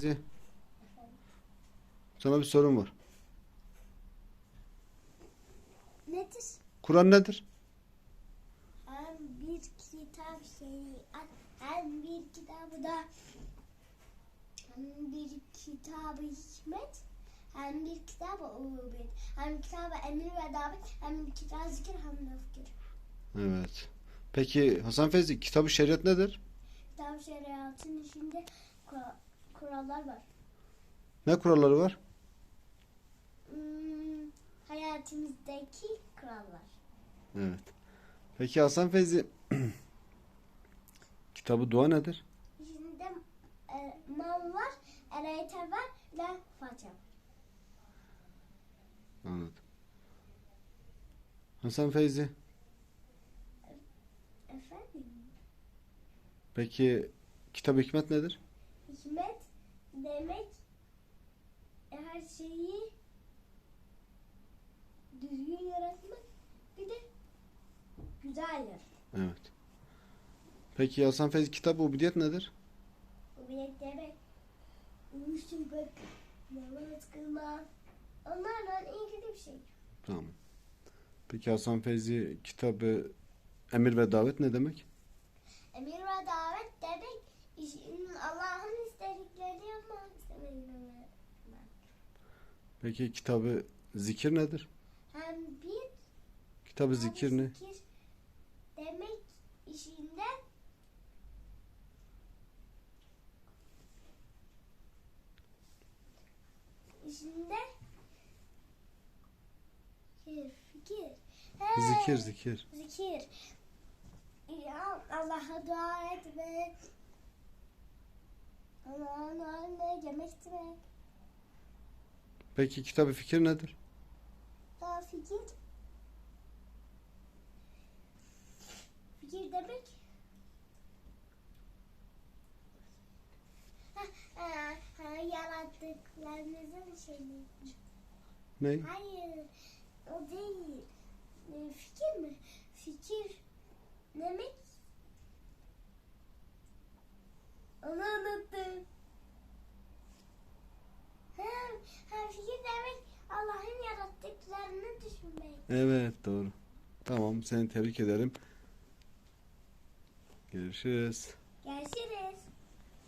Bizi. Sana bir sorum var. Nedir? Kur'an nedir? Hem bir kitap şeriat, hem bir kitabı da hem bir kitabı hikmet, hem bir kitabı ubud, hem kitabı emir ve davet, hem bir kitabı zikir, hem de fikir. Evet. Peki Hasan Feyzi kitabı şeriat nedir? Kitap şeriatın içinde kurallar var. Ne kuralları var? Hmm, hayatımızdaki kurallar. Evet. Peki Hasan Feyzi kitabı dua nedir? İçinde e, mal var, ereyte var ve Fatiha. Anladım. Hasan Feyzi Efendim? peki kitabı hikmet nedir? Hikmet demek her şeyi düzgün yaratmak bir de güzeldir. Evet. Peki Hasan Feyzi kitabı ubudiyet nedir? Bu bir demek uyuşturmak, namaz kılmak onlarla ilgili bir şey. Tamam. Peki Hasan Feyzi kitabı emir ve davet ne demek? Emir ve davet Peki kitabı zikir nedir? Hem bir Kitabı zikir ne? Zikir demek işinde işinde fikir. He, Zikir zikir. Zikir. Ya Allah'a dua etmek. İstemek. Peki kitabı fikir nedir? Daha fikir. Fikir demek. Ha, ha, ha, yarattıklarınızın şeyi. Ne? Hayır, o değil. E, Fikir mi? Fikir demek. Onu unuttum. Ha, ha, fikir demek Allah'ın yarattıklarını düşünmek. Evet doğru. Tamam seni tebrik ederim. Görüşürüz.